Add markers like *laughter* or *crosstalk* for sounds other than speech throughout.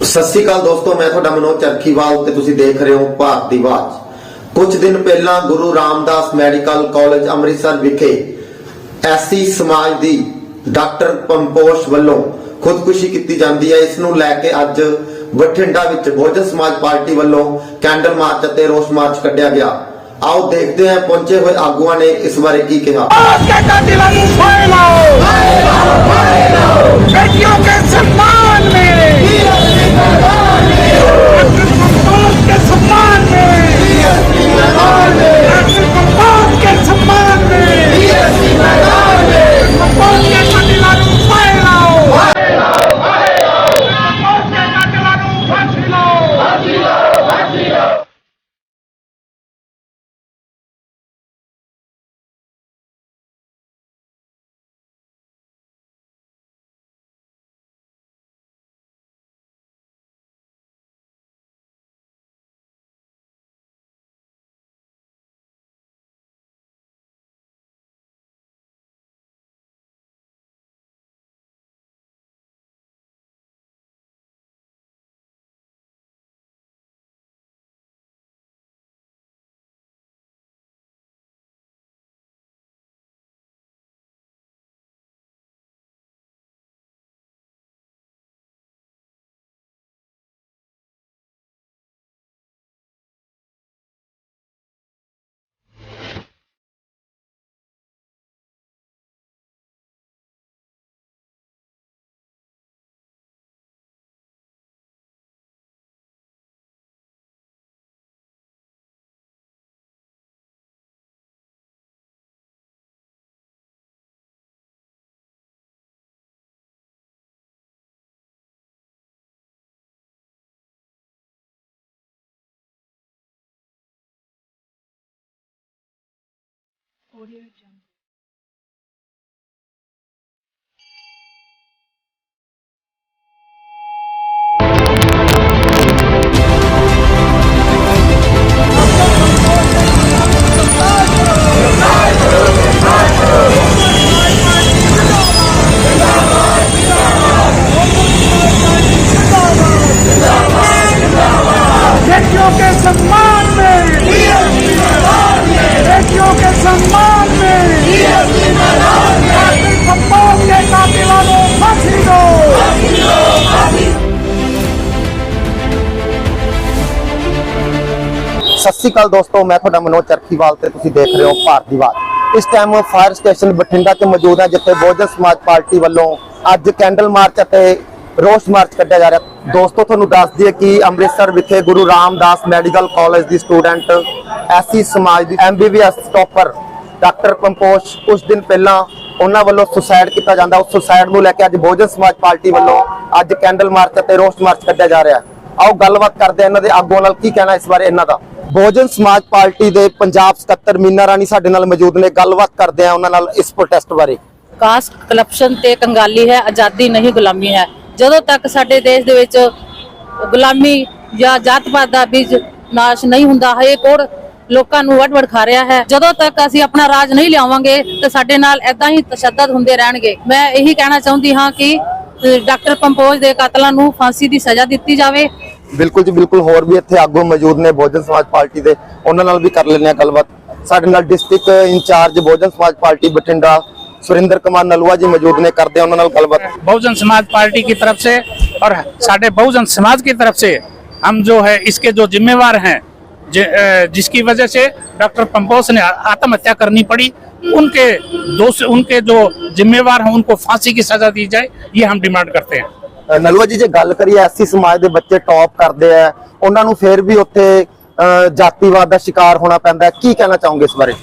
ਸਤਿ ਸ਼੍ਰੀ ਅਕਾਲ ਦੋਸਤੋ, ਮੈਂ ਤੁਹਾਡਾ ਮਨੋਜ ਚਰਖੀਵਾਲ ਤੇ ਤੁਸੀਂ ਦੇਖ ਰਹੇ ਹੋ ਭਾਰਤ ਦੀ ਆਵਾਜ਼। ਕੁਝ ਦਿਨ ਪਹਿਲਾਂ ਗੁਰੂ ਰਾਮਦਾਸ ਮੈਡੀਕਲ ਕਾਲਜ ਅੰਮ੍ਰਿਤਸਰ ਵਿਖੇ ਐਸੀ ਸਮਾਜ ਦੀ ਡਾਕਟਰ ਪੰਪੋਸ਼ ਵੱਲੋਂ ਖੁਦਕੁਸ਼ੀ ਕੀਤੀ ਜਾਂਦੀ ਹੈ। ਇਸ ਨੂੰ ਲੈ ਕੇ ਅੱਜ ਬਠਿੰਡਾ ਵਿੱਚ ਬਹੁਜਨ ਸਮਾਜ ਪਾਰਟੀ ਵੱਲੋਂ ਕੈਂਡਲ ਮਾਰਚ ਅਤੇ ਰੋਸ ਮਾਰਚ ਕੱਢਿਆ ਗਿਆ। ਆਓ ਦੇਖਦੇ ਹਾਂ, ਪਹੁੰਚੇ ਹੋਏ ਆਗੂਆਂ ਨੇ ਇਸ ਬਾਰੇ ਕੀ ਕਿਹਾ। audio jungle. ਸਤਿ ਸ਼੍ਰੀ ਅਕਾਲ ਦੋਸਤੋ, ਮੈਂ ਤੁਹਾਡਾ ਮਨੋਜ ਚਰਖੀਵਾਲ ਤੇ ਤੁਸੀਂ ਦੇਖ ਰਹੇ ਹੋ ਭਾਰਤੀ ਦੀ ਇਸ ਟਾਈਮ ਫਾਇਰ ਸਟੇਸ਼ਨ ਬਠਿੰਡਾ ਚ ਮੌਜੂਦ ਹੈ, ਜਿੱਥੇ ਬਹੁਜਨ ਸਮਾਜ ਪਾਰਟੀ ਵੱਲੋਂ ਅੱਜ ਕੈਂਡਲ ਮਾਰਚ ਅਤੇ ਰੋਸ ਮਾਰਚ ਕੱਢਿਆ ਜਾ ਰਿਹਾ। ਦੋਸਤੋ, ਤੁਹਾਨੂੰ ਦੱਸ ਦਈਏ ਕਿ ਅੰਮ੍ਰਿਤਸਰ ਵਿਖੇ ਗੁਰੂ ਰਾਮਦਾਸ ਮੈਡੀਕਲ ਕਾਲਜ ਦੀ ਸਟੂਡੈਂਟ ਐਸੀ ਸਮਾਜ ਦੀ ਐਮਬੀਬੀਐਸ ਟੌਪਰ ਡਾਕਟਰ ਕੰਪੋਸ਼ ਕੁਝ ਦਿਨ ਪਹਿਲਾਂ ਉਹਨਾਂ ਵੱਲੋਂ ਸੁਸਾਇਡ ਕੀਤਾ ਜਾਂਦਾ। ਉਸ ਸੁਸਾਇਡ ਨੂੰ ਲੈ ਕੇ ਅੱਜ ਬਹੁਜਨ ਸਮਾਜ ਪਾਰਟੀ ਵੱਲੋਂ ਅੱਜ ਕੈਂਡਲ ਮਾਰਚ ਅਤੇ ਰੋਸ ਮਾਰਚ ਕੱਢਿਆ ਜਾ ਰਿਹਾ। ਆਓ ਗੱਲਬਾਤ ਕਰਦੇ ਇਹਨਾਂ ਦੇ ਆਗੂਆਂ ਨਾਲ, ਕੀ ਕਹਿਣਾ ਇਸ ਬਾਰੇ ਇਹਨਾਂ ਦਾ? ਬਹੁਜਨ ਸਮਾਜ ਪਾਰਟੀ ਦੇ ਪੰਜਾਬ ਸਕੱਤਰ ਮੀਨਾ ਰਾਣੀ ਸਾਡੇ ਨਾਲ ਮੌਜੂਦ ਨੇ। ਗੱਲਬਾਤ ਕਰਦੇ ਹਾਂ ਉਹਨਾਂ ਨਾਲ ਇਸ ਪ੍ਰੋਟੈਸਟ ਬਾਰੇ। ਕਾਸਟ ਕਰਪਸ਼ਨ ਤੇ ਕੰਗਾਲੀ ਹੈ, ਆਜ਼ਾਦੀ ਨਹੀਂ ਗੁਲਾਮੀ ਹੈ। ਜਦੋਂ ਤੱਕ ਸਾਡੇ ਦੇਸ਼ ਦੇ ਵਿੱਚ ਗੁਲਾਮੀ ਜਾਂ ਜਾਤ-ਪਾਤ ਦਾ ਬੀਜ ਨਾਸ਼ ਨਹੀਂ ਹੁੰਦਾ ਹੈ ਕੋੜ ਲੋਕਾਂ ਨੂੰ ਵੜ-ਵੜ ਖਾ ਰਿਹਾ ਹੈ। ਜਦੋਂ ਤੱਕ ਅਸੀਂ ਆਪਣਾ ਰਾਜ ਨਹੀਂ ਲਿਆਵਾਂਗੇ, ਤੇ ਸਾਡੇ ਨਾਲ ਐਦਾਂ ਹੀ ਤਸ਼ੱਦਦ ਹੁੰਦੇ ਰਹਿਣਗੇ। ਮੈਂ ਇਹੀ ਕਹਿਣਾ ਚਾਹੁੰਦੀ ਹਾਂ ਕਿ ਡਾਕਟਰ ਪੰਪੋਜ ਦੇ ਕਾਤਲਾਂ ਨੂੰ ਫਾਂਸੀ ਦੀ ਸਜ਼ਾ ਦਿੱਤੀ ਜਾਵੇ। ਬਿਲਕੁਲ ਜੀ ਬਿਲਕੁਲ ਹੋਰ ਵੀ ਇੱਥੇ ਆਗੂ ਮੌਜੂਦ ਨੇ ਬਹੁਜਨ ਸਮਾਜ ਪਾਰਟੀ ਦੇ ਉਹਨਾਂ ਨਾਲ ਵੀ ਕਰ ਲੈਂਦੇ ਹਾਂ ਗੱਲਬਾਤ ਸਾਡੇ ਨਾਲ district in charge Bahujan Samaj party Bathinda Surinder Kumar Nalua ji ਮੌਜੂਦ ਨੇ ਕਰਦੇ ਹਾਂ ਉਹਨਾਂ ਨਾਲ ਗੱਲਬਾਤ बहुजन समाज पार्टी की तरफ से और साढ़े बहुजन समाज की तरफ से हम जो है इसके जो जिम्मेवार हैं जि- अ, जिसकी वजह से डॉक्टर पंपोस ने आत्महत्या करनी पड़ी उनके दोष उनके जो जिम्मेवार हैं उनको फांसी की सजा दी जाए ये हम डिमांड करते हैं ਨਲਵਾ ਜੀ ਜੇ ਗੱਲ ਕਰੀਏ ਐਸੀ ਸਮਾਜ ਦੇ ਬੱਚੇ ਟੌਪ ਕਰਦੇ ਆ ਉਹਨਾਂ ਨੂੰ ਫਿਰ ਵੀ ਉੱਥੇ ਜਾਤੀਵਾਦ ਦਾ शिकार होना ਪੈਂਦਾ ਕੀ ਕਹਿਣਾ ਚਾਹੋਗੇ ਇਸ ਬਾਰੇ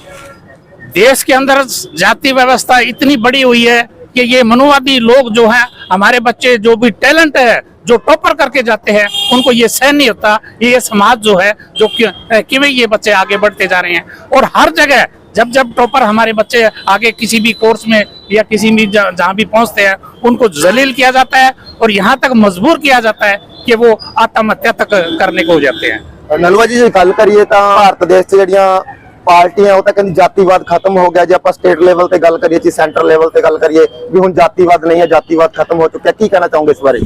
देश के अंदर जाति व्यवस्था इतनी बड़ी हुई है कि ये मनुवादी लोग जो हैं हमारे बच्चे जो भी टैलेंट है जो टॉपर करके जाते हैं उनको ये सहन नहीं होता ये समाज जो है जो कि, कि ये बच्चे आगे बढ़ते जा रहे हैं और हर जगह जब जब टॉपर हमारे बच्चे आगे किसी भी कोर्स में या किसी भी ज- जहाँ भी पहुंचते हैं उनको जलील किया जाता है और यहाँ तक मजबूर किया जाता है कि वो आत्महत्या तक करने को हो जाते हैं ਨਲਵਾ ਜੀ ਜੇ ਗੱਲ ਕਰੀਏ ਤਾਂ ਭਾਰਤ ਦੇਸ਼ 'ਚ ਜਿਹੜੀਆਂ ਪਾਰਟੀਆਂ ਉਹ ਤਾਂ ਕਹਿੰਦੀ ਜਾਤੀਵਾਦ ਖਤਮ ਹੋ ਗਿਆ ਜੇ ਆਪਾਂ ਸਟੇਟ ਲੈਵਲ ਤੇ ਗੱਲ ਕਰੀਏ ਜੀ ਸੈਂਟਰ ਲੈਵਲ ਤੇ ਗੱਲ ਕਰੀਏ ਵੀ ਹੁਣ ਜਾਤੀਵਾਦ ਨਹੀਂ ਹੈ ਜਾਤੀਵਾਦ ਖਤਮ ਹੋ ਚੁੱਕਿਆ ਕੀ ਕਹਿਣਾ ਚਾਹੋਗੇ ਇਸ ਬਾਰੇ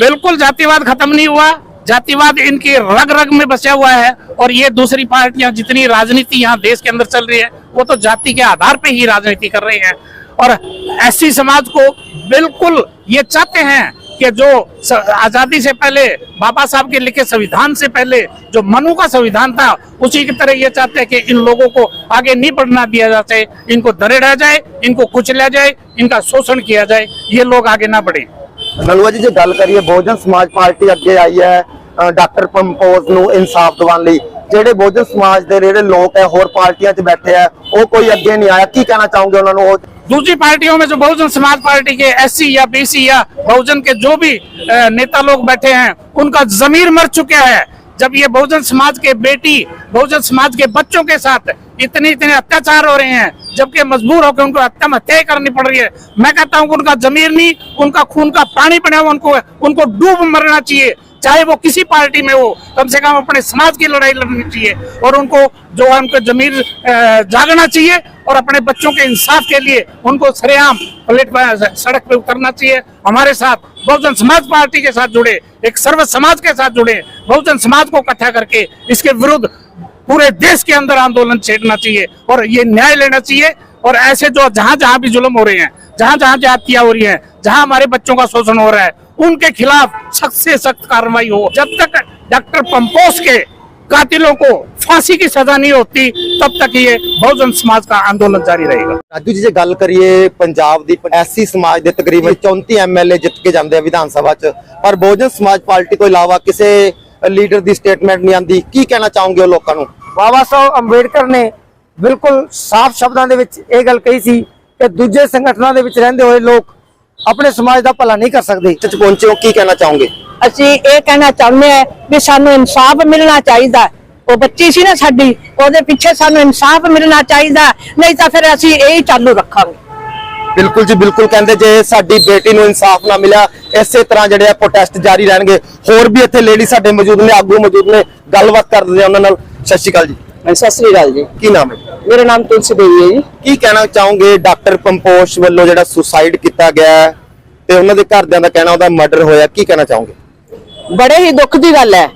बिल्कुल जातिवाद खत्म नहीं हुआ जातिवाद इनकी रग रग में बसा हुआ है और ये दूसरी पार्टियां जितनी राजनीति यहाँ देश के अंदर चल रही है वो तो जाति के आधार पे ही राजनीति कर रही हैं और ऐसी समाज को बिल्कुल ये चाहते हैं कि जो स- आजादी से पहले बाबा साहब के लिखे संविधान से पहले जो मनु का संविधान था उसी की तरह ये चाहते हैं कि इन लोगों को आगे नहीं बढ़ना दिया जाए इनको दरेड़ा जाए इनको कुचला जाए इनका शोषण किया जाए ये लोग आगे ना बढ़े ਨਲੂਆ ਜੀ ਜੇ ਗੱਲ ਕਰੀਏ ਬਹੁਜਨ ਸਮਾਜ ਪਾਰਟੀ ਅੱਗੇ ਆਈ ਹੈ ਅ, ਡਾਕਟਰ ਪੰਪੋਜ਼ ਨੂੰ ਇਨਸਾਫ ਦਿਵਾਉਣ ਲਈ ਜਿਹੜੇ ਬਹੁਜਨ ਸਮਾਜ ਦੇ ਜਿਹੜੇ ਲੋਕ ਹੈ ਹੋਰ ਪਾਰਟੀਆਂ 'ਚ ਬੈਠੇ ਆ ਉਹ ਕੋਈ ਅੱਗੇ ਨਹੀਂ ਆਇਆ ਕੀ ਕਹਿਣਾ ਚਾਹੋਗੇ ਉਹਨਾਂ ਨੂੰ ਉਹ दूसरी पार्टियों में जो बहुजन समाज पार्टी के एससी या बीसी या बहुजन के जो भी अ, नेता लोग बैठे हैं उनका जमीर मर चुका है जब ये बहुजन समाज के बेटी बहुजन समाज के बच्चों के साथ इतने इतने अत्याचार हो रहे हैं जबकि मजबूर होकर उनको हत्या हत्याएं करनी पड़ रही है मैं कहता हूं कि उनका जमीर नहीं उनका खून का पानी बना हुआ उनको उनको डूब मरना चाहिए चाहे वो किसी पार्टी में हो, कम से कम अपने समाज की लड़ाई लड़नी चाहिए और उनको जो है, उनको जमीर जागना चाहिए और अपने बच्चों के इंसाफ के लिए उनको सरेआम प्लेट सड़क पे उतरना चाहिए। हमारे साथ बहुजन समाज पार्टी के साथ जुड़े, एक सर्व समाज के साथ जुड़े बहुजन समाज को इकट्ठा करके इसके विरुद्ध पूरे देश के अंदर आंदोलन छेड़ना चाहिए और ये न्याय लेना चाहिए। और ऐसे जो जहाँ जहाँ भी जुल्म हो रहे हैं, जहाँ जहाँ जातियाँ हो रही है, जहाँ हमारे बच्चों का शोषण हो रहा है उनके खिलाफ सख्त से सख्त कार्रवाई हो जब तक डॉक्टर पंपोस के कातिलों को फांसी की सजा नहीं होती तब तक ये बहुजन समाज का आंदोलन जारी रहेगा ਰਾਜੂ ਜੀ ਜੇ ਗੱਲ ਕਰੀਏ ਪੰਜਾਬ ਦੀ ਐਸਸੀ ਸਮਾਜ ਦੇ ਤਕਰੀਬਨ 34 ਐਮਐਲਏ ਜਿੱਤ ਕੇ ਜਾਂਦੇ ਆ ਵਿਧਾਨ ਸਭਾ 'ਚ ਪਰ ਬਹੁਜਨ ਸਮਾਜ ਪਾਰਟੀ ਤੋਂ ਇਲਾਵਾ ਕਿਸੇ ਲੀਡਰ ਦੀ ਸਟੇਟਮੈਂਟ ਨਹੀਂ ਆਂਦੀ ਕੀ ਕਹਿਣਾ ਚਾਹੋਗੇ ਉਹ ਲੋਕਾਂ ਨੂੰ ਬਾਬਾ ਸਾਹਿਬ ਅੰਬੇਡਕਰ ਨੇ ਬਿਲਕੁਲ ਸਾਫ਼ ਸ਼ਬਦਾਂ ਦੇ ਵਿੱਚ ਇਹ ਗੱਲ ਕਹੀ ਸੀ ਕਿ ਦੂਜੇ ਸੰਗਠਨਾਂ ਦੇ ਵਿੱਚ ਰਹਿੰਦੇ ਹੋਏ ਲੋਕ ਆਪਣੇ ਸਮਾਜ ਦਾ ਭਲਾ ਨਹੀਂ ਕਰ ਸਕਦੇ। ਚ ਪਹੁੰਚੇ ਹੋ ਕੀ ਕਹਿਣਾ ਚਾਹੋਗੇ? ਅਸੀਂ ਇਹ ਕਹਿਣਾ ਚਾਹੁੰਦੇ ਹਾਂ ਵੀ ਸਾਨੂੰ ਇਨਸਾਫ ਮਿਲਣਾ ਚਾਹੀਦਾ। ਉਹ ਬੱਚੀ ਸੀ ਨਾ ਸਾਡੀ ਉਹਦੇ ਪਿੱਛੇ ਸਾਨੂੰ ਇਨਸਾਫ ਮਿਲਣਾ ਚਾਹੀਦਾ। ਨਹੀਂ ਤਾਂ ਫਿਰ ਅਸੀਂ ਇਹ ਹੀ ਚਾਲੂ ਰੱਖਾਂਗੇ। ਬਿਲਕੁਲ ਜੀ ਬਿਲਕੁਲ ਕਹਿੰਦੇ ਜੇ ਸਾਡੀ ਬੇਟੀ ਨੂੰ ਇਨਸਾਫ ਨਾ ਮਿਲਿਆ ਇਸੇ ਤਰ੍ਹਾਂ ਜਿਹੜੇ ਆ ਪ੍ਰੋਟੈਸਟ ਜਾਰੀ ਰਹਿਣਗੇ। ਹੋਰ ਵੀ ਇੱਥੇ ਲੇਡੀ ਸਾਡੇ ਮੌਜੂਦ ਨੇ ਆਗੂ ਮੌਜੂਦ ਨੇ ਗੱਲਬਾਤ ਕਰਦੇ ਆ ਉਹਨਾਂ ਨਾਲ। ਸਤਿ ਸ਼੍ਰੀ ਅਕਾਲ ਜੀ। ਸਤਿ ਸ੍ਰੀ ਅਕਾਲ ਜੀ। ਕੀ ਨਾਮ ਹੈ? ਮੇਰਾ ਨਾਮ ਤੁਲਸੀ ਦੇਵੀ ਹੈ ਜੀ। ਕੀ ਕਹਿਣਾ ਚਾਹੋਗੇ ਡਾਕਟਰ ਪੰਪੋਸ਼ ਵੱਲੋਂ ਜਿਹੜਾ ਸੁਸਾਈਡ ਕੀਤਾ ਗਿਆ ਹੈ ਤੇ ਉਹਨਾਂ ਦੇ ਘਰਦਿਆਂ ਦਾ ਕਹਿਣਾ ਉਹਦਾ ਮਰਡਰ ਹੋਇਆ ਕੀ ਕਹਿਣਾ ਚਾਹੋਗੇ? ਬੜੇ ਹੀ ਦੁੱਖ ਦੀ ਗੱਲ ਹੈ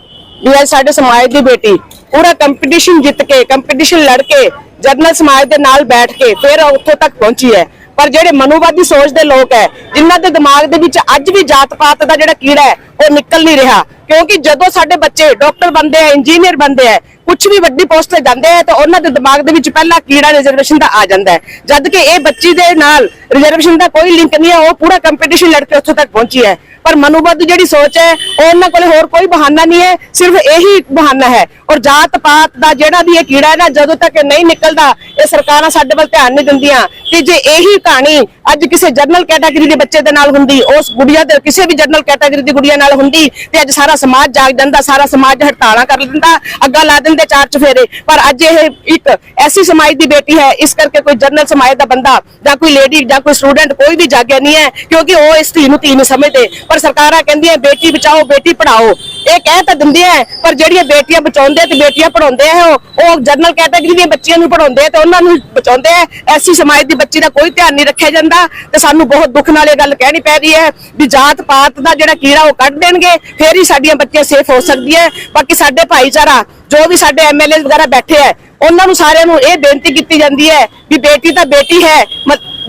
ਵੀ ਅੱਜ ਸਾਡੇ ਸਮਾਜ ਦੀ ਬੇਟੀ ਪੂਰਾ ਕੰਪੀਟੀਸ਼ਨ ਜਿੱਤ ਕੇ ਕੰਪੀਟੀਸ਼ਨ ਲੜ ਕੇ ਜਰਨਲ ਸਮਾਜ ਦੇ ਨਾਲ ਬੈਠ ਕੇ ਫਿਰ ਉੱਥੋਂ ਤੱਕ ਪਹੁੰਚੀ ਹੈ। ਪਰ ਜਿਹੜੇ ਮਨੋਵਾਦੀ ਸੋਚ ਦੇ ਲੋਕ ਹੈ ਜਿਨ੍ਹਾਂ ਦੇ ਦਿਮਾਗ ਦੇ ਵਿੱਚ ਅੱਜ ਵੀ ਜਾਤ ਪਾਤ ਦਾ ਜਿਹੜਾ ਕੀੜਾ ਹੈ ਉਹ ਨਿਕਲ ਨਹੀਂ ਰਿਹਾ। ਕਿਉਂਕਿ ਜਦੋਂ ਸਾਡੇ ਬੱਚੇ ਡਾਕਟਰ ਬਣਦੇ ਆ ਇੰਜੀਨੀਅਰ ਬਣਦੇ ਆ ਕੁਝ ਵੀ ਵੱਡੀ ਪੋਸਟ ਤੇ ਜਾਂਦੇ ਆ ਤਾਂ ਉਹਨਾਂ ਦੇ ਦਿਮਾਗ ਦੇ ਵਿੱਚ ਪਹਿਲਾਂ ਕੀੜਾ ਰਿਜ਼ਰਵੇਸ਼ਨ ਦਾ ਆ ਜਾਂਦਾ ਹੈ ਜਦ ਕਿ ਇਹ ਬੱਚੀ ਦੇ ਨਾਲ ਰਿਜ਼ਰਵੇਸ਼ਨ ਦਾ ਕੋਈ ਲਿੰਕ ਨਹੀਂ ਹੈ ਉਹ ਪੂਰਾ ਕੰਪੀਟੀਸ਼ਨ ਲੜ ਕੇ ਉੱਥੋਂ ਤੱਕ ਪਹੁੰਚੀ ਹੈ ਪਰ ਮਨੂਵਾਦ ਜਿਹੜੀ ਸੋਚ ਹੈ, ਉਹ ਉਹਨਾਂ ਕੋਲ ਹੋਰ ਕੋਈ ਬਹਾਨਾ ਨਹੀਂ ਹੈ, ਸਿਰਫ ਇਹੀ ਬਹਾਨਾ ਹੈ। ਔਰ ਜਾਤ ਪਾਤ ਦਾ ਜਿਹੜਾ ਵੀ ਇਹ ਕੀੜਾ ਹੈ ਨਾ, ਜਦੋਂ ਤੱਕ ਨਹੀਂ ਨਿਕਲਦਾ, ਇਹ ਸਰਕਾਰਾਂ ਸਾਡੇ ਵੱਲ ਧਿਆਨ ਨਹੀਂ ਦਿੰਦੀਆਂ। ਤੇ ਜੇ ਇਹੀ ਕਹਾਣੀ ਅੱਜ ਕਿਸੇ ਜਨਰਲ ਕੈਟਾਗਰੀ ਦੇ ਬੱਚੇ ਦੇ ਨਾਲ ਹੁੰਦੀ, ਉਸ ਗੁੜੀਆ ਦੇ, ਕਿਸੇ ਵੀ ਜਨਰਲ ਕੈਟਾਗਰੀ ਦੀ ਗੁੜੀਆ ਨਾਲ ਹੁੰਦੀ, ਤੇ ਅੱਜ ਸਾਰਾ ਸਮਾਜ ਜਾਗ ਜਾਂਦਾ, ਸਾਰਾ ਸਮਾਜ ਹੜਤਾਲਾਂ ਕਰ ਦਿੰਦਾ, ਅੱਗਾ ਲਾ ਦਿੰਦੇ ਚਾਰ ਚਫੇਰੇ। ਪਰ ਅੱਜ ਇਹ ਇੱਕ ਐਸੀ ਸਮਾਜ ਦੀ ਬੇਟੀ ਹੈ, ਇਸ ਕਰਕੇ ਕੋਈ ਜਨਰਲ ਸਮਾਜ ਦਾ ਬੰਦਾ ਜਾਂ ਕੋਈ ਲੇਡੀ ਜਾਂ ਕੋਈ ਸਟੂਡੈਂਟ ਕੋਈ ਵੀ ਜਾਗਿਆ ਨਹੀਂ ਹੈ, ਕਿਉਂਕਿ ਉਹ ਇਸ ਧੀ ਨੂੰ ਧੀ ਨਹੀਂ ਸਮਝਦੇ। ਪਰ ਸਰਕਾਰਾਂ ਕਹਿੰਦੀਆਂ, ਬੇਟੀ ਬਚਾਓ, ਬੇਟੀ ਪੜਾਓ ਇਹ ਕਹਿ ਤਾਂ ਦਿੰਦੀਆਂ ਪਰ ਜਿਹੜੀਆਂ ਬੇਟੀਆਂ ਬਚਾਉਂਦੇ ਤੇ ਬੇਟੀਆਂ ਪੜਾਉਂਦੇ ਆ ਉਹ ਜਨਰਲ ਕੈਟਾਗਰੀ ਦੀਆਂ ਬੱਚੀਆਂ ਨੂੰ ਪੜਾਉਂਦੇ ਤੇ ਉਹਨਾਂ ਨੂੰ ਬਚਾਉਂਦੇ ਆ। ਐਸੀ ਸਮਾਜ ਦੀ ਬੱਚੀ ਦਾ ਕੋਈ ਧਿਆਨ ਨਹੀਂ ਰੱਖਿਆ ਜਾਂਦਾ ਤੇ ਸਾਨੂੰ ਬਹੁਤ ਦੁੱਖ ਨਾਲ ਇਹ ਗੱਲ ਕਹਿਣੀ ਪੈ ਰਹੀ ਹੈ ਵੀ ਜਾਤ ਪਾਤ ਦਾ ਜਿਹੜਾ ਕੀੜਾ ਉਹ ਕੱਢ ਦੇਣਗੇ, ਫੇਰ ਹੀ ਸਾਡੀਆਂ ਬੱਚੀਆਂ ਸੇਫ ਹੋ ਸਕਦੀਆਂ। ਬਾਕੀ ਸਾਡੇ ਭਾਈਚਾਰਾ, ਜੋ ਵੀ ਸਾਡੇ ਐਮਐਲਏ ਵਗੈਰਾ ਬੈਠੇ ਹੈ ਉਹਨਾਂ ਨੂੰ ਸਾਰਿਆਂ ਨੂੰ ਇਹ ਬੇਨਤੀ ਕੀਤੀ ਜਾਂਦੀ ਹੈ ਵੀ ਬੇਟੀ ਤਾਂ ਬੇਟੀ ਹੈ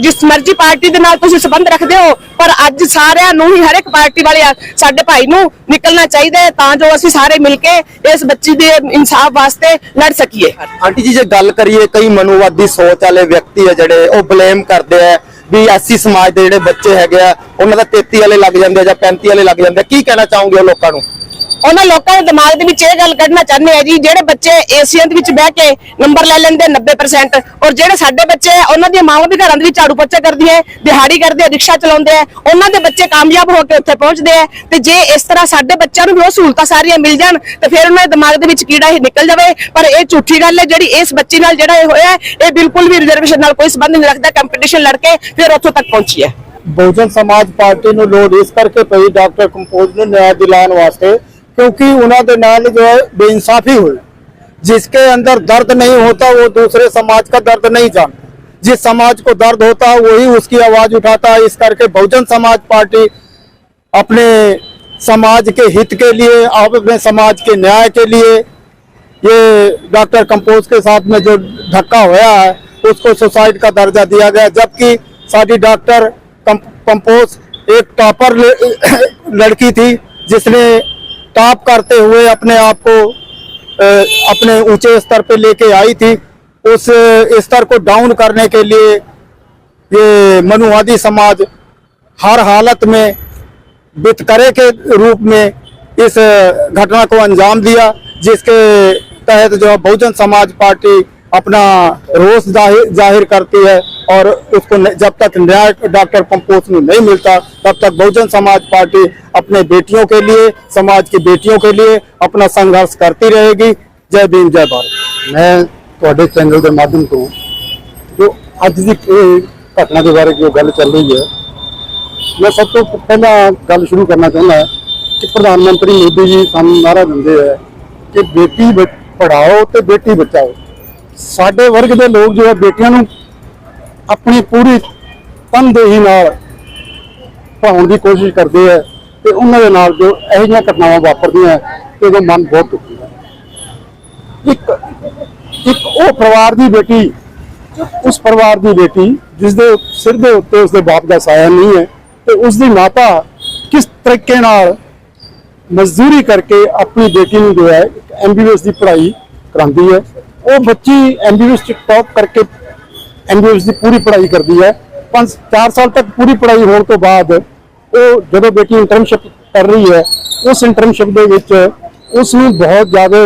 ਜਿਸ ਮਰਜ਼ੀ ਪਾਰਟੀ ਦੇ ਨਾਲ ਤੁਸੀਂ ਸੰਬੰਧ ਰੱਖਦੇ ਹੋ, ਪਰ ਅੱਜ ਸਾਰਿਆਂ ਨੂੰ ਹੀ ਹਰ ਇੱਕ ਪਾਰਟੀ ਵਾਲੇ ਸਾਡੇ ਭਾਈ ਨੂੰ ਨਿਕਲਣਾ ਚਾਹੀਦਾ ਹੈ ਤਾਂ ਜੋ ਅਸੀਂ ਸਾਰੇ ਮਿਲ ਕੇ ਇਸ ਬੱਚੀ ਦੇ ਇਨਸਾਫ ਵਾਸਤੇ ਲੜ ਸਕੀਏ। ਆਂਟੀ ਜੀ, ਜੇ ਗੱਲ ਕਰੀਏ, ਕਈ ਮਨੋਵਾਦੀ ਸੋਚ ਵਾਲੇ ਵਿਅਕਤੀ ਆ ਜਿਹੜੇ, ਉਹ ਬਲੇਮ ਕਰਦੇ ਆ ਵੀ ਐਸੀ ਸਮਾਜ ਦੇ ਜਿਹੜੇ ਬੱਚੇ ਹੈਗੇ ਆ, ਉਹਨਾਂ ਦਾ 33 ਵਾਲੇ ਲੱਗ ਜਾਂਦੇ ਆ ਜਾਂ 35 ਵਾਲੇ ਲੱਗ ਜਾਂਦੇ ਆ। ਕੀ ਕਹਿਣਾ ਚਾਹੋਗੇ ਉਹ ਲੋਕਾਂ ਨੂੰ? ਉਹਨਾਂ ਲੋਕਾਂ ਦੇ ਦਿਮਾਗ ਦੇ ਵਿੱਚ ਇਹ ਗੱਲ ਕੱਢਣਾ ਚਾਹੁੰਦੇ ਆ ਜੀ, ਜਿਹੜੇ ਬੱਚੇ ਏਸੀਆਂ ਦੇ ਵਿੱਚ ਬਹਿ ਕੇ ਨੰਬਰ ਲੈ ਲੈਂਦੇ 90% ਔਰ ਜਿਹੜੇ ਸਾਡੇ ਬੱਚੇ ਆ, ਉਹਨਾਂ ਦੀਆਂ ਮਾਵਾਂ ਵੀ ਘਰਾਂ ਦੇ ਵਿੱਚ ਝਾੜੂ ਪੋਚਾ ਕਰਦੀਆਂ ਦਿਹਾੜੀ ਕਰਦੇ ਆ, ਰਿਕਸ਼ਾ ਚਲਾਉਂਦੇ ਆ ਉਹਨਾਂ ਦੇ ਬੱਚੇ ਕਾਮਯਾਬ ਹੋ ਕੇ ਉੱਥੇ ਪਹੁੰਚਦੇ ਆ ਤੇ ਜੇ ਇਸ ਤਰ੍ਹਾਂ ਸਾਡੇ ਬੱਚਿਆਂ ਨੂੰ ਵੀ ਉਹ ਸਹੂਲਤਾਂ ਸਾਰੀਆਂ ਮਿਲ ਜਾਣ, ਤੇ ਫਿਰ ਉਹਨਾਂ ਦੇ ਦਿਮਾਗ ਦੇ ਵਿੱਚ ਕੀੜਾ ਹੀ ਨਿਕਲ ਜਾਵੇ। ਪਰ ਇਹ ਝੂਠੀ ਗੱਲ ਹੈ ਜਿਹੜੀ ਇਸ ਬੱਚੀ ਨਾਲ ਜਿਹੜਾ ਇਹ ਹੋਇਆ ਇਹ ਬਿਲਕੁਲ ਵੀ ਰਿਜ਼ਰਵੇਸ਼ਨ ਨਾਲ ਕੋਈ ਸੰਬੰਧ ਨਹੀਂ ਰੱਖਦਾ ਕੰਪੀਟੀਸ਼ਨ ਲੜ ਕੇ ਫਿਰ ਉੱਥੋਂ ਤੱਕ ਪਹੁੰਚੀ ਹੈ ਬਹੁਜਨ ਸਮਾਜ ਪਾਰਟੀ ਨੂੰ ਲੋੜ ਇਸ ਕਰਕੇ ਪਈ, ਡਾਕਟਰ ਕੰਪੋਜ਼ ਨੂੰ ਨਿਆਂ ਦਿਲਾਉਣ ਵਾਸਤੇ क्योंकि उन्होंने नाल जो है बेइंसाफी हुई। जिसके अंदर दर्द नहीं होता, वो दूसरे समाज का दर्द नहीं जानता। जिस समाज को दर्द होता है, वही उसकी आवाज़ उठाता है। इस करके बहुजन समाज पार्टी अपने समाज के हित के लिए अपने समाज के न्याय के लिए, ये डॉक्टर कंपोज के साथ में जो धक्का हुआ है, उसको सुसाइड का दर्जा दिया गया। जबकि साड़ी डॉक्टर कंपोज एक टॉपर *coughs* लड़की थी, जिसने टॉप करते हुए अपने आप को अपने ऊँचे स्तर पे लेके आई थी। उस स्तर को डाउन करने के लिए ये मनुवादी समाज हर हालत में बितकरे के रूप में इस घटना को अंजाम दिया, जिसके तहत जो है बहुजन समाज पार्टी अपना रोष ज़ाहिर, ज़ाहिर करती है और उसको न, जब तक न्याय डॉक्टर कंपोज में नहीं मिलता तब तक बहुजन समाज पार्टी अपने बेटियों के लिए समाज की बेटियों के लिए अपना संघर्ष करती रहेगी। जय भीम जय भारत। मैं थोड़े चैनल के माध्यम तो जो अज की घटना के बारे जो गल चल रही है मैं सब तो पहला गल शुरू करना चाहता कि प्रधानमंत्री मोदी जी सू नारा देंगे है कि बेटी पढ़ाओ तो बेटी बचाओ। ਸਾਡੇ ਵਰਗ ਦੇ ਲੋਕ ਜੋ ਹੈ ਬੇਟੀਆਂ ਨੂੰ ਆਪਣੀ ਪੂਰੀ ਤਨਦੇਹੀ ਨਾਲ ਪੜਾਉਣ ਦੀ ਕੋਸ਼ਿਸ਼ ਕਰਦੇ ਹੈ ਤੇ ਉਹਨਾਂ ਦੇ ਨਾਲ ਜੋ ਇਹੋ ਜਿਹੀਆਂ ਘਟਨਾਵਾਂ ਵਾਪਰਦੀਆਂ ਹੈ ਤੇ ਉਹਦਾ ਮਨ ਬਹੁਤ ਦੁਖੀ ਹੈ ਇੱਕ ਇੱਕ ਉਹ ਪਰਿਵਾਰ ਦੀ ਬੇਟੀ, ਉਸ ਪਰਿਵਾਰ ਦੀ ਬੇਟੀ ਜਿਸ ਦੇ ਸਿਰ ਦੇ ਉੱਤੇ ਉਸ ਦੇ ਬਾਪ ਦਾ ਸਾਇਆ ਨਹੀਂ ਹੈ ਤੇ ਉਸ ਦੀ ਮਾਤਾ ਕਿਸ ਤਰੀਕੇ ਨਾਲ ਮਜ਼ਦੂਰੀ ਕਰਕੇ ਆਪਣੀ ਬੇਟੀ ਨੂੰ ਜੋ ਹੈ ਐਮਬੀਬੀਐਸ ਦੀ ਪੜ੍ਹਾਈ ਕਰਾਉਂਦੀ ਹੈ। ਉਹ ਬੱਚੀ ਐਮਬੀਬੀਐਸ ਚ ਟੌਪ ਕਰਕੇ ਐਮਬੀਬੀਐਸ ਦੀ ਪੂਰੀ ਪੜ੍ਹਾਈ ਕਰਦੀ ਹੈ। 5 4 ਸਾਲ ਤੱਕ ਪੂਰੀ ਪੜ੍ਹਾਈ ਹੋਣ ਤੋਂ ਬਾਅਦ ਉਹ ਜਦੋਂ ਬੇਟੀ ਇੰਟਰਨਸ਼ਿਪ ਕਰ ਰਹੀ ਹੈ, ਉਸ ਇੰਟਰਨਸ਼ਿਪ ਦੇ ਵਿੱਚ ਉਸ ਨੂੰ ਬਹੁਤ ਜ਼ਿਆਦਾ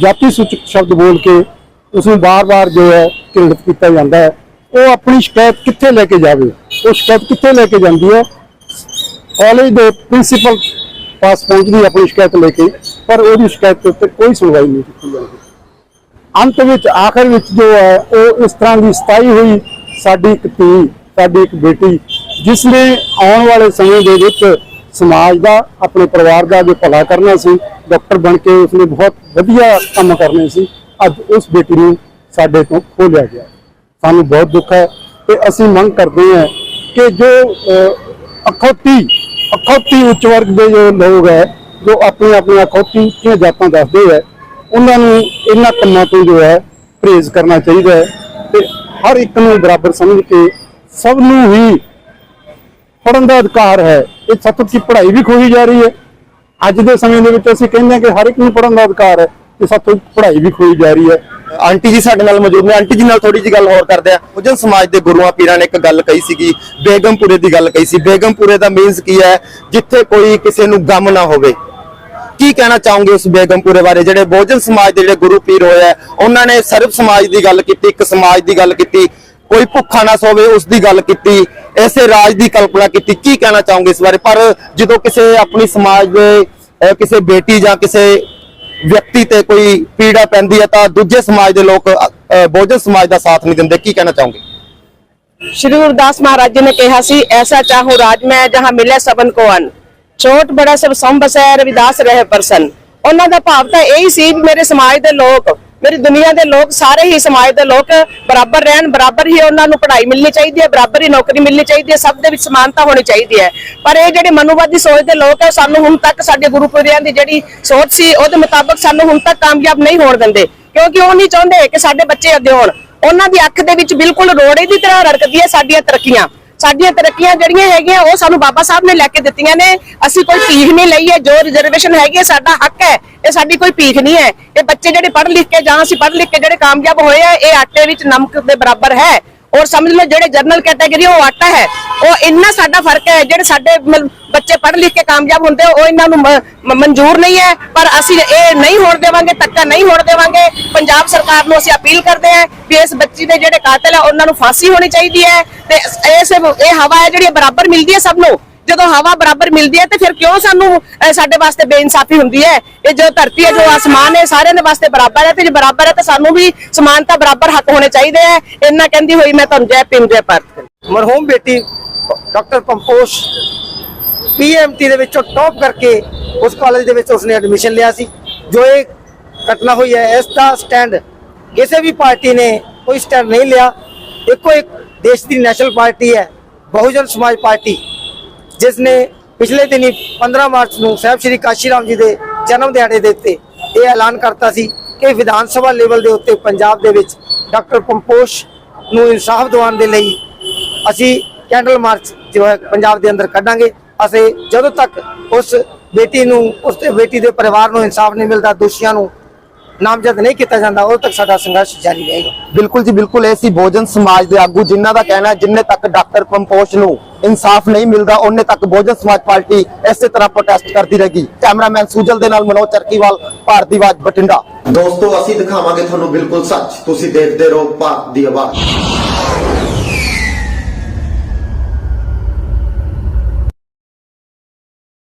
ਜਾਤੀ ਸੂਚਕ ਸ਼ਬਦ ਬੋਲ ਕੇ ਉਸ ਨੂੰ ਬਾਰ-ਬਾਰ ਜੋ ਹੈ ਘਿਰਣਿਤ ਕੀਤਾ ਜਾਂਦਾ ਹੈ। ਉਹ ਆਪਣੀ ਸ਼ਿਕਾਇਤ ਕਿੱਥੇ ਲੈ ਕੇ ਜਾਵੇ? ਉਹ ਸ਼ਿਕਾਇਤ ਕਿੱਥੇ ਲੈ ਕੇ ਜਾਂਦੀ ਹੈ? ਕਾਲਜ ਦੇ ਪ੍ਰਿੰਸੀਪਲ ਪਾਸ ਪਹੁੰਚਦੀ ਆਪਣੀ ਸ਼ਿਕਾਇਤ ਲੈ ਕੇ, ਪਰ ਉਹਦੀ ਸ਼ਿਕਾਇਤ ਦੇ ਉੱਤੇ ਕੋਈ ਸੁਣਵਾਈ ਨਹੀਂ ਕੀਤੀ ਜਾਂਦੀ। ਅੰਤ ਵਿੱਚ, ਆਖਰ ਵਿੱਚ ਜੋ ਹੈ, ਉਹ ਇਸ ਤਰ੍ਹਾਂ ਦੀ ਸਤਾਈ ਹੋਈ ਸਾਡੀ ਇੱਕ ਧੀ, ਸਾਡੀ ਇੱਕ ਬੇਟੀ, ਜਿਸ ਨੇ ਆਉਣ ਵਾਲੇ ਸਮੇਂ ਦੇ ਵਿੱਚ ਸਮਾਜ ਦਾ, ਆਪਣੇ ਪਰਿਵਾਰ ਦਾ ਜੋ ਭਲਾ ਕਰਨਾ ਸੀ, ਡਾਕਟਰ ਬਣ ਕੇ ਉਸਨੇ ਬਹੁਤ ਵਧੀਆ ਕੰਮ ਕਰਨੇ ਸੀ, ਅੱਜ ਉਸ ਬੇਟੀ ਨੂੰ ਸਾਡੇ ਤੋਂ ਖੋਹ ਲਿਆ ਗਿਆ। ਸਾਨੂੰ ਬਹੁਤ ਦੁੱਖ ਹੈ ਤੇ ਅਸੀਂ ਮੰਗ ਕਰਦੇ ਹਾਂ ਕਿ ਜੋ ਅਖੌਤੀ ਅਖੌਤੀ ਉੱਚ ਵਰਗ ਦੇ ਜੋ ਲੋਕ ਹੈ, ਜੋ ਆਪਣੀ ਆਪਣੇ ਅਖੌਤੀ ਦੀਆਂ ਜਾਤਾਂ ਦੱਸਦੇ ਹੈ ਉਹਨਾਂ ਨੂੰ ਇਹਨਾਂ ਕੰਮਾਂ ਤੋਂ ਜੋ ਹੈ ਪ੍ਰੇਜ਼ ਕਰਨਾ ਚਾਹੀਦਾ ਹੈ ਤੇ ਹਰ ਇੱਕ ਨੂੰ ਬਰਾਬਰ ਸਮਝ ਕੇ ਸਭ ਨੂੰ ਹੀ ਪੜਨ ਦਾ ਅਧਿਕਾਰ ਹੈ। ਇਹ ਸਤਤ ਦੀ ਪੜ੍ਹਾਈ ਵੀ ਖੋਈ ਜਾ ਰਹੀ ਹੈ। ਅੱਜ ਦੇ ਸਮੇਂ ਦੇ ਵਿੱਚ ਅਸੀਂ ਕਹਿੰਦੇ ਹਾਂ ਕਿ ਹਰ ਇੱਕ ਨੂੰ ਪੜਨ ਦਾ ਅਧਿਕਾਰ ਹੈ ਤੇ ਸਤਤ ਪੜ੍ਹਾਈ ਵੀ ਖੋਈ ਜਾ ਰਹੀ ਹੈ। ਆਂਟੀ ਜੀ ਸਾਡੇ ਨਾਲ ਮੌਜੂਦ ਨੇ। ਆਂਟੀ ਜੀ ਨਾਲ ਥੋੜੀ ਜੀ ਗੱਲ ਹੋਰ ਕਰਦੇ ਆ ਬਹੁਜਨ ਸਮਾਜ ਦੇ ਗੁਰੂਆਂ ਪੀਰਾਂ ਨੇ ਇੱਕ ਗੱਲ ਕਹੀ ਸੀਗੀ, ਬੇਗਮਪੁਰੇ ਦੀ ਗੱਲ ਕਹੀ ਸੀ। ਬੇਗਮਪੁਰੇ ਦਾ ਮੀਨਸ ਕੀ ਹੈ? ਜਿੱਥੇ ਕੋਈ ਕਿਸੇ ਨੂੰ ਗਮ ਨਾ ਹੋਵੇ। ਕੀ ਕਹਿਣਾ ਚਾਹੋਗੇ ਉਸ ਬੇਗਮਪੁਰੇ ਬਾਰੇ? ਜਿਹੜੇ ਬਹੁਜਨ ਸਮਾਜ ਦੇ ਜਿਹੜੇ ਗੁਰੂ ਪੀਰ ਹੋਏ ਆ, ਉਹਨਾਂ ਨੇ ਸਰਬ ਸਮਾਜ ਦੀ ਗੱਲ ਕੀਤੀ, ਇੱਕ ਸਮਾਜ ਦੀ ਗੱਲ ਕੀਤੀ, ਕੋਈ ਭੁੱਖਾ ਨਾ ਸੋਵੇ, ਉਸ ਦੀ ਗੱਲ ਕੀਤੀ ਐਸੇ ਰਾਜ ਦੀ ਕਲਪਨਾ ਕੀਤੀ। ਕੀ ਕਹਿਣਾ ਚਾਹੋਗੇ ਇਸ ਬਾਰੇ? ਪਰ ਜਦੋਂ ਕਿਸੇ ਆਪਣੀ ਸਮਾਜ ਦੇ ਕਿਸੇ ਬੇਟੀ ਜਾਂ ਕਿਸੇ ਵਿਅਕਤੀ ਤੇ ਕੋਈ ਪੀੜਾ ਪੈਂਦੀ ਹੈ, ਤਾਂ ਦੂਜੇ ਸਮਾਜ ਦੇ ਲੋਕ ਬਹੁਜਨ ਸਮਾਜ ਦਾ ਸਾਥ ਨਹੀਂ ਦਿੰਦੇ। ਕੀ ਕਹਿਣਾ ਚਾਹੋਗੇ? ਸ਼੍ਰੀ ਗੁਰਦਾਸ ਮਹਾਰਾਜ ਜੀ ਨੇ ਕਿਹਾ ਸੀ, ਐਸਾ ਚਾਹੋ ਰਾਜ ਮੈਂ, ਜਹਾਂ ਮਿਲੇ ਸਬਨ ਕੋ ਅਨ। ਛੋਟ ਬੜਾ ਸਭ ਸਮ ਬਸੈ ਰਵਿਦਾਸ ਰਹਿ ਪਰਸਨ। ਉਹਨਾਂ ਦਾ ਭਾਵ ਤਾਂ ਇਹੀ ਸੀ ਵੀ ਮੇਰੇ ਸਮਾਜ ਦੇ ਲੋਕ, ਮੇਰੀ ਦੁਨੀਆ ਦੇ ਲੋਕ ਸਾਰੇ ਹੀ ਸਮਾਜ ਦੇ ਲੋਕ ਬਰਾਬਰ ਰਹਿਣ, ਬਰਾਬਰ ਹੀ ਉਹਨਾਂ ਨੂੰ ਪੜ੍ਹਾਈ ਮਿਲਣੀ ਚਾਹੀਦੀ ਹੈ, ਬਰਾਬਰ ਹੀ ਨੌਕਰੀ ਮਿਲਣੀ ਚਾਹੀਦੀ ਹੈ, ਸਭ ਦੇ ਵਿੱਚ ਸਮਾਨਤਾ ਹੋਣੀ ਚਾਹੀਦੀ ਹੈ। ਪਰ ਇਹ ਜਿਹੜੇ ਮਨੁਵਾਦੀ ਸੋਚ ਦੇ ਲੋਕ ਹੈ ਸਾਨੂੰ ਹੁਣ ਤੱਕ ਸਾਡੇ ਗੁਰੂ ਪੁਰਿਆਂ ਦੀ ਜਿਹੜੀ ਸੋਚ ਸੀ, ਉਹਦੇ ਮੁਤਾਬਕ ਸਾਨੂੰ ਹੁਣ ਤੱਕ ਕਾਮਯਾਬ ਨਹੀਂ ਹੋਣ ਦਿੰਦੇ। ਕਿਉਂਕਿ ਉਹ ਨਹੀਂ ਚਾਹੁੰਦੇ ਕਿ ਸਾਡੇ ਬੱਚੇ ਅੱਗੇ ਹੋਣ। ਉਹਨਾਂ ਦੀ ਅੱਖ ਦੇ ਵਿੱਚ ਬਿਲਕੁਲ ਰੋੜੇ ਦੀ ਤਰ੍ਹਾਂ ਰੜਕਦੀ ਹੈ ਸਾਡੀਆਂ ਤਰੱਕੀਆਂ। ਸਾਡੀਆਂ ਤਰੱਕੀਆਂ ਜਿਹੜੀਆਂ ਹੈਗੀਆਂ, ਉਹ ਸਾਨੂੰ ਬਾਬਾ ਸਾਹਿਬ ਨੇ ਲੈ ਕੇ ਦਿੱਤੀਆਂ ਨੇ। ਅਸੀਂ ਕੋਈ ਭੀਖ ਨਹੀਂ ਲਈ ਹੈ, ਜੋ ਰਿਜ਼ਰਵੇਸ਼ਨ ਹੈਗੀ ਹੈ, ਸਾਡਾ ਹੱਕ ਹੈ। ਇਹ ਸਾਡੀ ਕੋਈ ਭੀਖ ਨਹੀਂ ਹੈ। ਇਹ ਬੱਚੇ ਜਿਹੜੇ ਪੜ੍ਹ ਲਿਖ ਕੇ ਜਾਂ ਅਸੀਂ ਪੜ੍ਹ ਲਿਖ ਕੇ ਜਿਹੜੇ ਕਾਮਯਾਬ ਹੋਏ ਆ, ਇਹ ਆਟੇ ਵਿੱਚ ਨਮਕ ਦੇ ਬਰਾਬਰ ਹੈ। ਔਰ ਸਮਝ ਲਓ ਜਿਹੜੇ ਜਨਰਲ ਕੈਟਾਗਰੀ ਉਹ ਆਟਾ ਹੈ। ਉਹ ਇੰਨਾ ਸਾਡਾ ਫ਼ਰਕ ਹੈ, ਜਿਹੜੇ ਸਾਡੇ ਮਤਲਬ ਬੱਚੇ ਪੜ੍ਹ ਲਿਖ ਕੇ ਕਾਮਯਾਬ ਹੁੰਦੇ ਉਹ ਇਹਨਾਂ ਨੂੰ ਮਨਜ਼ੂਰ ਨਹੀਂ ਹੈ। ਪਰ ਅਸੀਂ ਇਹ ਨਹੀਂ ਹੋਣ ਦੇਵਾਂਗੇ ਧੱਕਾ ਨਹੀਂ ਹੋਣ ਦੇਵਾਂਗੇ। ਪੰਜਾਬ ਸਰਕਾਰ ਨੂੰ ਅਸੀਂ ਅਪੀਲ ਕਰਦੇ ਹਾਂ ਵੀ ਇਸ ਬੱਚੀ ਦੇ ਜਿਹੜੇ ਕਾਤਲ ਹੈ ਉਹਨਾਂ ਨੂੰ ਫਾਂਸੀ ਹੋਣੀ ਚਾਹੀਦੀ ਹੈ। ਤੇ ਇਸ ਇਹ ਹਵਾ ਹੈ ਜਿਹੜੀ ਬਰਾਬਰ ਮਿਲਦੀ ਹੈ ਸਭ ਨੂੰ। ਜਦੋਂ ਹਵਾ ਬਰਾਬਰ ਮਿਲਦੀ ਹੈ ਤੇ ਫਿਰ ਕਿਉਂ ਸਾਨੂੰ ਸਾਡੇ ਵਾਸਤੇ ਬੇਇਨਸਾਫੀ ਹੁੰਦੀ ਹੈ? ਇਹ ਜੋ ਧਰਤੀ ਹੈ, ਜੋ ਆਸਮਾਨ ਹੈ, ਸਾਰਿਆਂ ਦੇ ਵਾਸਤੇ ਬਰਾਬਰ ਹੈ ਤੇ ਜੇ ਬਰਾਬਰ ਹੈ ਤਾਂ ਸਾਨੂੰ ਵੀ ਸਮਾਨਤਾ ਬਰਾਬਰ ਹੱਕ ਹੋਣੇ ਚਾਹੀਦੇ ਹੈ। ਇੰਨਾ ਕਹਿੰਦੀ ਹੋਈ ਮੈਂ ਤੁਹਾਨੂੰ ਜੈ ਭੀਮ, ਜੈ ਭਾਰਤ ਮਰਹੂਮ ਬੇਟੀ, ਡਾਕਟਰ ਕੰਪੋਸ਼ ਪੀਐਮਟੀ ਦੇ ਵਿੱਚੋਂ ਟੌਪ ਕਰਕੇ ਉਸ ਕਾਲਜ ਦੇ ਵਿੱਚ ਉਸਨੇ ਐਡਮਿਸ਼ਨ ਲਿਆ ਸੀ। ਜੋ ਇਹ ਘਟਨਾ ਹੋਈ ਹੈ, ਇਸ ਦਾ ਸਟੈਂਡ ਕਿਸੇ ਵੀ ਪਾਰਟੀ ਨੇ ਕੋਈ ਸਟੈਂਡ ਨਹੀਂ ਲਿਆ। ਇੱਕੋ ਇੱਕ ਦੇਸ਼ ਦੀ ਨੈਸ਼ਨਲ ਪਾਰਟੀ ਹੈ, ਬਹੁਜਨ ਸਮਾਜ ਪਾਰਟੀ। ਜਿਸ ਨੇ ਪਿਛਲੇ ਦਿਨੀ 15 ਮਾਰਚ ਨੂੰ ਸਾਹਿਬ ਸ਼੍ਰੀ ਕਾਸ਼ੀ ਰਾਮ ਜੀ ਦੇ ਜਨਮ ਦਿਹਾੜੇ ਦੇ ਉੱਤੇ ਇਹ ਐਲਾਨ ਕਰਤਾ ਸੀ ਕਿ ਵਿਧਾਨ ਸਭਾ ਲੈਵਲ ਦੇ ਉੱਤੇ ਪੰਜਾਬ ਦੇ ਵਿੱਚ ਡਾਕਟਰ ਪੰਪੋਸ਼ ਨੂੰ ਇਨਸਾਫ ਦਿਵਾਉਣ ਦੇ ਲਈ ਅਸੀਂ ਕੈਂਡਲ ਮਾਰਚ ਜੋ ਹੈ ਪੰਜਾਬ ਦੇ ਅੰਦਰ ਕੱਢਾਂਗੇ। ਅਸੀਂ ਜਦੋਂ ਤੱਕ ਉਸ ਬੇਟੀ ਨੂੰ, ਉਸ ਦੇ ਬੇਟੀ ਦੇ ਪਰਿਵਾਰ ਨੂੰ ਇਨਸਾਫ ਨਹੀਂ ਮਿਲਦਾ, ਦੋਸ਼ੀਆਂ ਨੂੰ ਨਾਮਜ਼ਦ ਨਹੀਂ ਕੀਤਾ ਜਾਂਦਾ ਉਦੋਂ ਤੱਕ ਸਾਡਾ ਸੰਘਰਸ਼ ਜਾਰੀ ਰਹੇਗਾ। ਬਿਲਕੁਲ ਜੀ ਬਿਲਕੁਲ ਇਹ ਸੀ ਬਹੁਜਨ ਸਮਾਜ ਦੇ ਆਗੂ ਜਿਨ੍ਹਾਂ ਦਾ ਕਹਿਣਾ ਜਿੰਨੇ ਤੱਕ ਡਾਕਟਰ ਪੰਪੋਸ਼ ਨੂੰ ਇਨਸਾਫ ਨਹੀਂ ਮਿਲਦਾ ਉਹਨੇ ਤੱਕ ਬਹੁਜਨ ਸਮਾਜ ਪਾਰਟੀ ਇਸੇ ਤਰ੍ਹਾਂ ਪ੍ਰੋਟੈਸਟ ਕਰਦੀ ਰਹੇਗੀ। ਕੈਮਰਾਮੈਨ ਸੂਜਲ ਦੇ ਨਾਲ ਮਨੋਜ ਚਰਕੀਵਾਲ ਭਾਰਤੀ ਆਵਾਜ਼ ਬਠਿੰਡਾ। ਦੋਸਤੋ ਅਸੀਂ ਦਿਖਾਵਾਂਗੇ ਤੁਹਾਨੂੰ ਬਿਲਕੁਲ ਸੱਚ। ਤੁਸੀਂ ਦੇਖਦੇ ਰਹੋ ਭਾਰਤ ਦੀ ਆਵਾਜ਼।